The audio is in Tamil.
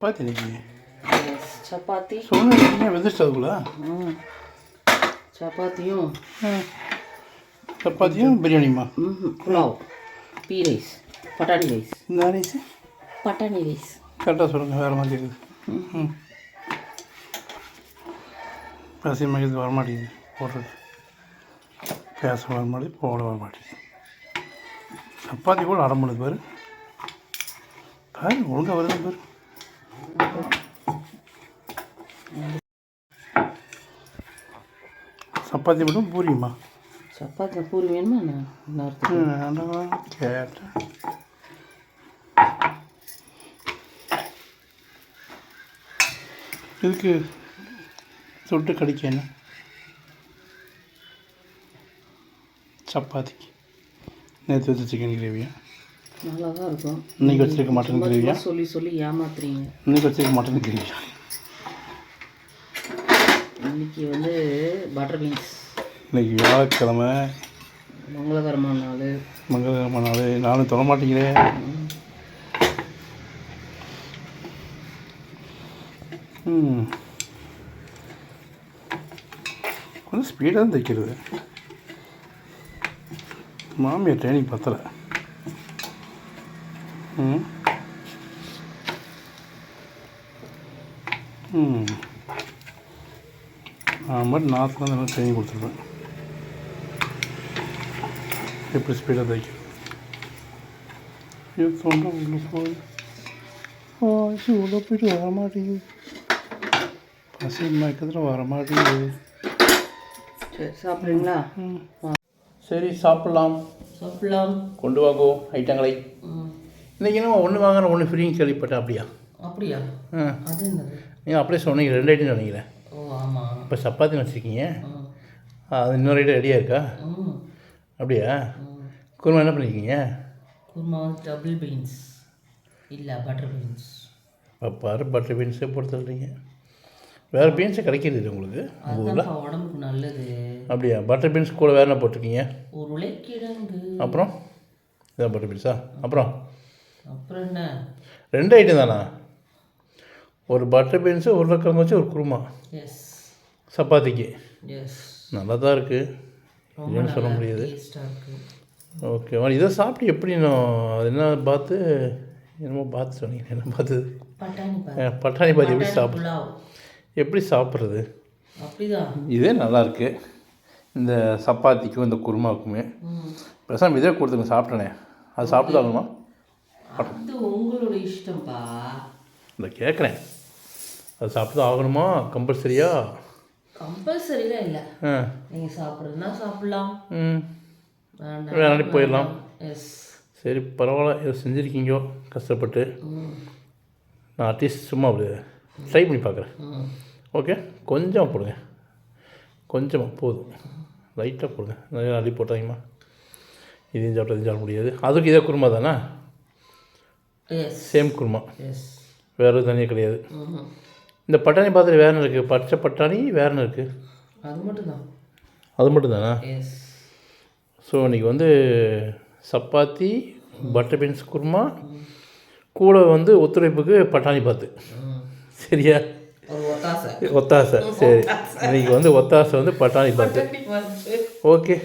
சப்பாத்தி எஸ் சப்பாத்தி. சொன்னீங்க வெந்துருச்சு அதுக்குள்ள? சப்பாத்தியும் சப்பாத்தியும் பிரியாணிமா ம் புலாவ். Pea rice. பட்டாணி ரைஸ். இந்த ரைஸ்? பட்டாணி ரைஸ். கரெக்டாக சொல்லுங்கள் வேறு மாதிரி இருக்குது. ம். பசி மகிழ்ச்சி வர மாட்டேங்குது போடுறது. பேச வர மாட்டேங்குது போட வர மாட்டேங்குது. சப்பாத்தி கூட மணி பாரு. பாரு ஒழுங்காக வருது பாரு. சப்பாத்தி மட்டும் பூரியுமா? சப்பாத்தி பூரி வேணுமா வேண்டாம் கேட்டேன். இதுக்கு தொட்டு கடிக்க என்ன? சப்பாத்திக்கு. நேற்று வச்ச சிக்கன் கிரேவியா நல்லா தான் இருக்கும். இன்னைக்கு வச்சிருக்க மட்டன் கிரேவியா சொல்லி சொல்லி ஏமாத்துறீங்க. இன்னைக்கு வச்சிருக்க மட்டன் கிரேவியா இன்னைக்கு வந்து பட்டர் பீன்ஸ் இன்னைக்கு வியாழக்கிழமை. மங்களகரமான நாள். மங்களகரமான நாள். நானும் தொட மாட்டேங்கிறேன் கொஞ்சம் ஸ்பீடாக தான் தைக்கிறது. மாமியார் ட்ரைனிங் பத்தலை. ம். ம். நான் மட்டும் நார்த்தில் நல்லா ட்ரைனிங் கொடுத்துருப்பேன். எப்படி ஸ்பீடாக தைக்கிறது இது தொண்டை உள்ள போய். ஆச்சு உள்ள போயிட்டு வர மாட்டேங்குது. பசி மயக்கத்தில் வர மாட்டேங்குது. சரி சாப்பிட்றீங்களா? சரி சாப்பிட்லாம். சாப்பிடலாம். கொண்டு வாங்கோ ஐட்டங்களை. இன்றைக்கி என்ன ஒன்று வாங்குற ஒன்று ஃப்ரீன்னு கேள்விப்பட்டேன் அப்படியா? அப்படியா? ஆ. நீங்கள் அப்படியே சொன்னீங்க ரெண்டு ஐட்டம் சொன்னீங்களே. ஓ ஆமாம் இப்போ சப்பாத்தி வச்சுருக்கீங்க. அது இன்னொரு ஐட்டம் ரெடியாக இருக்கா? அப்படியா? குருமா என்ன பண்ணிருக்கீங்க? குருமா வந்து டபுள் பீன்ஸ் இல்லை பட்டர் பீன்ஸ் பாரு பட்டர் பீன்ஸே போட்டு தள்ளுறீங்க வேறு பீன்ஸே கிடைக்கிறது இல்லை உங்களுக்கு அதுதான்ப்பா உடம்புக்கு நல்லது. அப்படியா? பட்டர் பீன்ஸ் கூட வேறு என்ன போட்டிருக்கீங்க? உருளைக்கிழங்கு அப்புறம்? இதான் பட்டர் பீன்ஸா அப்புறம்? அப்புறம் என்ன? ரெண்டு ஐட்டம் தானா? ஒரு பட்டர் பீன்ஸு உருளைக்கிழங்கு வச்சு ஒரு குருமா. எஸ் சப்பாத்திக்கு. எஸ் நல்லா தான் இருக்குது இல்லைன்னு சொல்ல முடியாது. ஓகே இதை சாப்பிட்டு எப்படி நான் அது என்ன பார்த்து என்னமோ பார்த்து சொன்னீங்க என்ன பார்த்து? பட்டாணி பாதி எப்படி புலாவ். எப்படி சாப்பிட்றது? அப்படிதான். இதே நல்லா இருக்கு. இந்த சப்பாத்திக்கும் இந்த குருமாவுக்குமே. ம். பேசாம இதே கொடுத்துங்க சாப்பிட்டனே. அது சாப்பிட்டு ஆகணுமா? அது உங்களோட இஷ்டம்ப்பா இல்லை கேட்குறேன். அது சாப்பிட்டு ஆகணுமா? கம்பல்சரியா? கம்பல்சரிலாம் இல்லை. நீங்கள் சாப்பிட்றதுனா சாப்பிட்லாம். ம். வேணாடி போயிடலாம். எஸ் சரி பரவாயில்ல. இதை செஞ்சுருக்கீங்கோ? கஷ்டப்பட்டு. நான் அட்லீஸ்ட் சும்மா அப்படி ட்ரை பண்ணி பார்க்குறேன். ஓகே கொஞ்சம் போடுங்க. கொஞ்சமாக போதும். லைட்டாக போடுங்க. நிறைய அள்ளி போட்டாங்கம்மா. இதையும் சாப்பிட்டு இதையும் சாப்பிட முடியாது. அதுக்கு இதே குருமா தானே? சேம் குருமா. வேறு எதுவும் தனியாக கிடையாது. இந்த பட்டாணி பாத்திரம் வேறு இருக்குது பச்சை பட்டாணி வேறு இருக்குது அது மட்டும்தான். அது மட்டும் தானே எஸ் ஸோ இன்றைக்கி வந்து சப்பாத்தி பட்டர் பீன்ஸ் குருமா கூட வந்து ஒத்துழைப்புக்கு பட்டாணி பாத்து. சரியா? ஒத்தாசை. ஒத்தாசை சரி. இன்றைக்கி வந்து ஒத்தாசை வந்து பட்டாணி பாத்து. ஓகே.